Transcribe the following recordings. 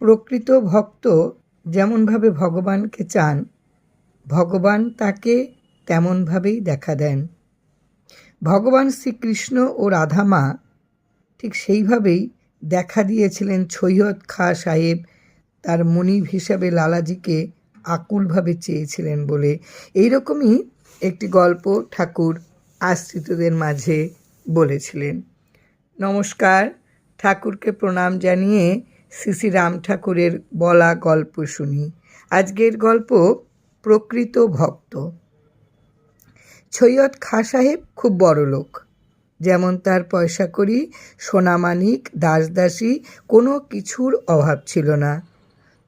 প্রকৃত ভক্ত যেমনভাবে ভগবানকে চান, ভগবান তাকে তেমনভাবেই দেখা দেন। ভগবান শ্রীকৃষ্ণ ও রাধামা ঠিক সেইভাবেই দেখা দিয়েছিলেন সৈয়দ খা সাহেব তার মনিব হিসাবে লালাজিকে আকুলভাবে চেয়েছিলেন বলে। এইরকমই একটি গল্প ঠাকুর আশ্রিতদের মাঝে বলেছিলেন। নমস্কার, ঠাকুরকে প্রণাম জানিয়ে শ্রী রাম ঠাকুরের বলা গল্প শুনি। আজকের গল্প, প্রকৃত ভক্ত। সৈয়দ খা সাহেব খুব বড় লোক। যেমন তার পয়সা করি সোনামানিক দাসদাসী, কোনো কিছুর অভাব ছিল না।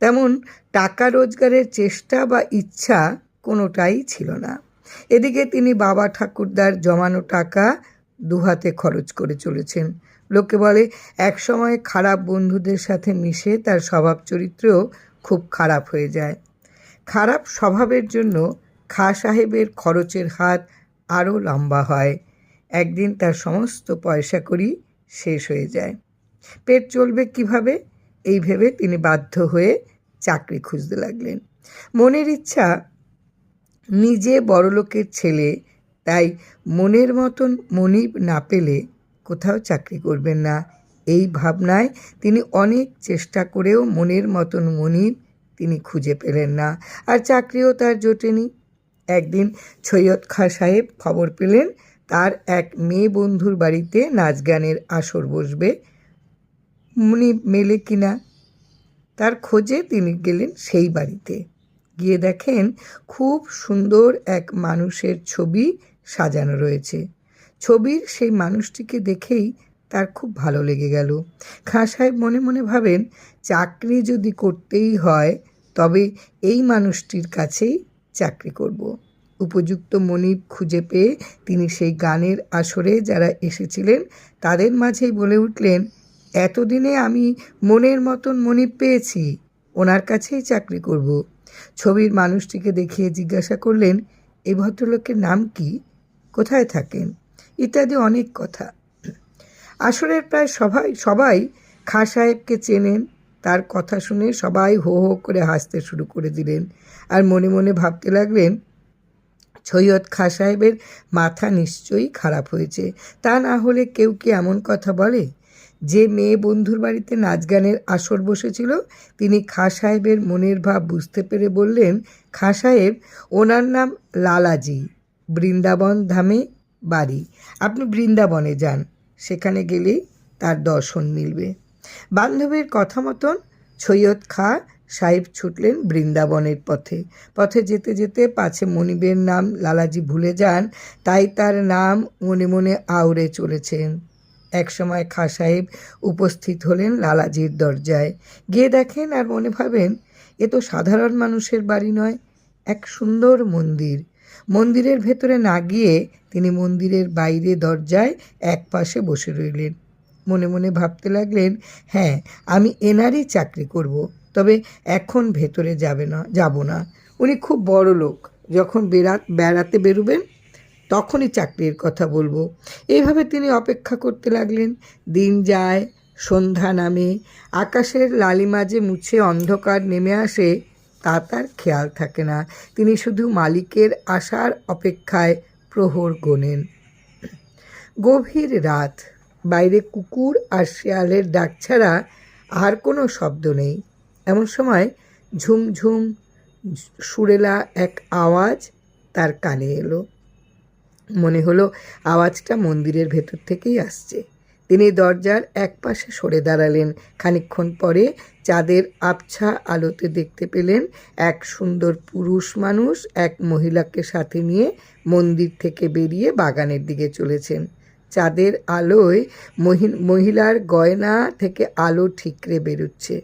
তেমন টাকা রোজগারের চেষ্টা বা ইচ্ছা কোনোটাই ছিল না। এদিকে তিনি বাবা ঠাকুরদার জমানো টাকা দুহাতে খরচ করে চলেছেন। লোকে বলে, একসময় খারাপ বন্ধুদের সাথে মিশে তার স্বভাব চরিত্রও খুব খারাপ হয়ে যায়। খারাপ স্বভাবের জন্য খা সাহেবের খরচের হাত আরও লম্বা হয়। একদিন তার সমস্ত পয়সা করি শেষ হয়ে যায়। পেট চলবে কীভাবে? এই ভেবে তিনি বাধ্য হয়ে চাকরি খুঁজতে লাগলেন। মনের ইচ্ছা, নিজে বড়লোকের ছেলে তাই মনের মতন মনিব না পেলে কোথাও চাকরি করবেন না। এই ভাবনায় তিনি অনেক চেষ্টা করেও মনের মতন মনিব তিনি খুঁজে পেলেন না। আর চাকরিও তার জোটেনি। একদিন সৈয়দ খা সাহেব খবর পেলেন, তার এক মেয়ে বন্ধুর বাড়িতে নাচ গানের আসর বসবে। মনিব মেলে কিনা? তার খোঁজে তিনি গেলেন সেই বাড়িতে। গিয়ে দেখেন খুব সুন্দর এক মানুষের ছবি সাজানো রয়েছে ছবির সেই মানুষটিকে দেখেই তার খুব ভালো লেগে গেল খাঁ সাহেব মনে মনে ভাবেন, চাকরি যদি করতেই হয়, তবে এই মানুষটির কাছেই চাকরি করব। উপযুক্ত মনিব খুঁজে পেয়ে তিনি সেই গানের আসরে যারা এসেছিলেন, তাদের মাঝেই বলে উঠলেন, এতদিনে আমি মনের মতন মনিব পেয়েছি, ওনার কাছেই চাকরি করব। ছবির মানুষটিকে দেখিয়ে জিজ্ঞাসা করলেন এই ভদ্রলোকের নাম কি কোথায় থাকেন ইত্যাদি অনেক কথা। আসরের প্রায় সবাই সবাই খা সাহেবকে চেনেন, তার কথা শুনে সবাই হো হো করে হাসতে শুরু করে দিলেন আর মনে মনে ভাবতে লাগলেন, সৈয়দ খা সাহেবের মাথা নিশ্চয়ই খারাপ হয়েছে। তা না হলে কেউ কি এমন কথা বলে? যে মেয়ে বন্ধুর বাড়িতে নাচ গানের আসর বসেছিল, তিনি খা সাহেবের মনের ভাব বুঝতে পেরে বললেন, খা সাহেব, ওনার নাম লালাজি। বৃন্দাবন ধামে বাড়ি। আপনি বৃন্দাবনে যান, সেখানে গেলেই তার দর্শন মিলবে। বান্ধবীর কথা মতন সৈয়দ খা সাহেব ছুটলেন বৃন্দাবনের পথে। পথে যেতে যেতে পাছে মনিবের নাম লালাজি ভুলে যান, তাই তার নাম মনে মনে আউড়ে চলেছেন। একসময় খা সাহেব উপস্থিত হলেন লালাজির দরজায়। গিয়ে দেখেন আর মনে ভাবেন, এ তো সাধারণ মানুষের বাড়ি নয়, এক সুন্দর মন্দির। মন্দিরের ভেতরে না গিয়ে তিনি মন্দিরের বাইরে দরজায় এক পাশে বসে রইলেন। মনে মনে ভাবতে লাগলেন হ্যাঁ আমি এনারই চাকরি করব। তবে এখন ভেতরে যাবে না, যাব না। উনি খুব বড় লোক, যখন বেড়া, বেড়াতে বেরোবেন, তখনই চাকরির কথা বলব। এইভাবে তিনি অপেক্ষা করতে লাগলেন। দিন যায়, সন্ধ্যা নামে, আকাশের লালিমাজে মুছে অন্ধকার নেমে আসে তা তার খেয়াল থাকে না। তিনি শুধু মালিকের আসার অপেক্ষায় প্রহর গোনেন। গভীর রাত, বাইরে কুকুর আর শেয়ালের ডাক ছাড়া আর কোনো শব্দ নেই। এমন সময় ঝুমঝুম সুরেলা এক আওয়াজ তার কানে এলো। মনে হলো আওয়াজটা মন্দিরের ভেতর থেকেই আসছে। তিনি দরজার এক পাশে সরে দাঁড়ালেন। খানিক্ষণ পরে চাঁদের আবছা আলোতে দেখতে পেলেন এক সুন্দর পুরুষ মানুষ এক মহিলাকে সাথে নিয়ে মন্দির থেকে বেরিয়ে বাগানের দিকে চলেছেন। চাঁদের আলোয় মহিলার গয়না থেকে আলো ঠিকরে বেরোচ্ছে।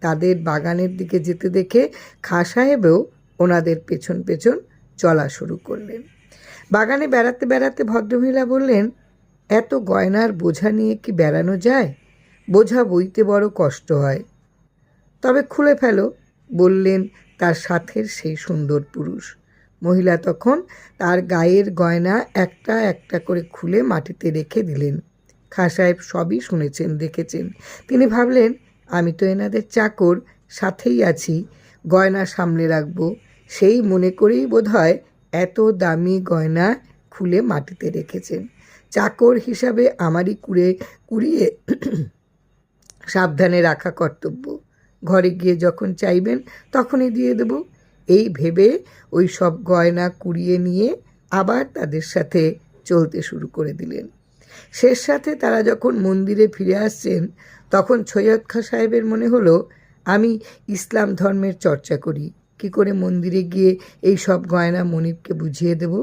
তাদের বাগানের দিকে যেতে দেখে খাঁ সাহেবেও ওনাদের পেছন পেছন চলা শুরু করলেন। বাগানে বেড়াতে বেড়াতে ভদ্রমহিলা বললেন এত গয়নার বোঝা নিয়ে কি বেড়ানো যায়? বোঝা বইতে বড় কষ্ট হয়। তবে খুলে ফেলো, বললেন তার সাথের সেই সুন্দর পুরুষ। মহিলা তখন তার গায়ের গয়না একটা একটা করে খুলে মাটিতে রেখে দিলেন। খাঁ সাহেব সবই শুনেছেন, দেখেছেন। তিনি ভাবলেন, আমি তো এনাদের চাকর, সাথেই আছি, গয়না সামলে রাখব। সেই মনে করেই বোধহয় এত দামি গয়না খুলে মাটিতে রেখেছেন। চাকর হিসাবে আমারই কুড়ে, কুড়িয়ে সাবধানে রাখা কর্তব্য। ঘরে গিয়ে যখন চাইবেন, তখনই দিয়ে দেব। এই ভেবে ওই সব গয়না কুড়িয়ে নিয়ে আবার তাদের সাথে চলতে শুরু করে দিলেন। শেষ সাথে তারা যখন মন্দিরে ফিরে আসছেন, তখন সৈয়দ খা সাহেবের মনে হলো, আমি ইসলাম ধর্মের চর্চা করি, কি করে মন্দিরে গিয়ে এই সব গয়না মনিবকে বুঝিয়ে দেব?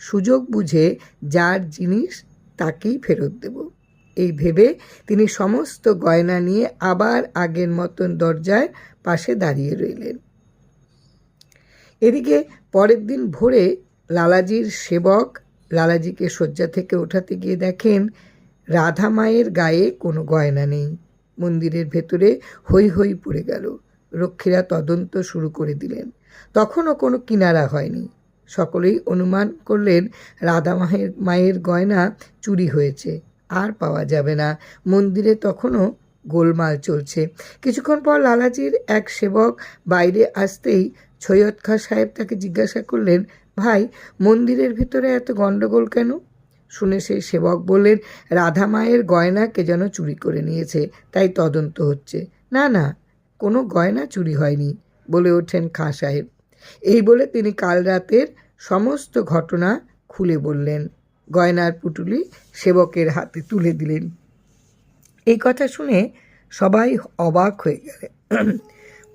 সুযোগ বুঝে যার জিনিস তাকেই ফেরত দেব। এই ভেবে তিনি সমস্ত গয়না নিয়ে আবার আগের মতন দরজায় পাশে দাঁড়িয়ে রইলেন। এদিকে পরের দিন ভোরে লালাজির সেবক লালাজিকে শয্যা থেকে ওঠাতে গিয়ে দেখেন রাধা মায়ের গায়ে কোনো গয়না নেই। মন্দিরের ভেতরে হৈ হৈ পড়ে গেল। রক্ষীরা তদন্ত শুরু করে দিলেন। তখনও কোনো কিনারা হয়নি। সকলেই অনুমান করলেন, রাধা মায়ের মায়ের গয়না চুরি হয়েছে, আর পাওয়া যাবে না। মন্দিরে তখনও গোলমাল চলছে। কিছুক্ষণ পর লালাজির এক সেবক বাইরে আসতেই সৈয়দ খাঁ সাহেব তাকে জিজ্ঞাসা করলেন, ভাই, মন্দিরের ভিতরে এত গণ্ডগোল কেন? শুনে সেই সেবক বললেন, রাধা মায়ের গয়না কে যেন চুরি করে নিয়েছে, তাই তদন্ত হচ্ছে। না না, কোনো গয়না চুরি হয়নি, বলে ওঠেন খাঁ সাহেব। এই বলে তিনি কাল রাতের সমস্ত ঘটনা খুলে বললেন। গয়নার পুটুলি সেবকের হাতে তুলে দিলেন। এই কথা শুনে সবাই অবাক হয়ে গেলে।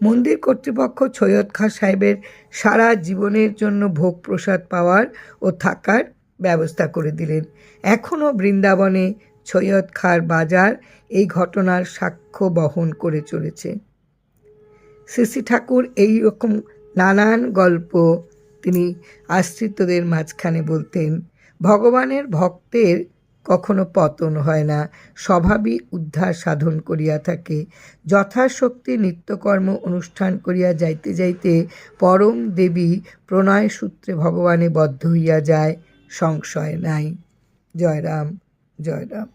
মন্দির কর্তৃপক্ষ সৈয়দ খাঁ সাহেবের সারা জীবনের জন্য ভোগ প্রসাদ পাওয়ার ও থাকার ব্যবস্থা করে দিলেন। এখনও বৃন্দাবনে সৈয়দ খাঁর বাজার এই ঘটনার সাক্ষ্য বহন করে চলেছে। শ্রী ঠাকুর এই রকম নানান গল্প তিনি আশ্রিতদের মাঝখানে বলতেন। ভগবানের ভক্তের কখনো পতন হয় না। স্বভাবই উদ্ধার সাধন করিয়া থাকে। যথাশক্তি নিত্যকর্ম অনুষ্ঠান করিয়া যাইতে যাইতে পরম দেবী প্রণয় সূত্রে ভগবানে বদ্ধ হইয়া যায়। সংশয় নাই। জয় রাম জয় রাম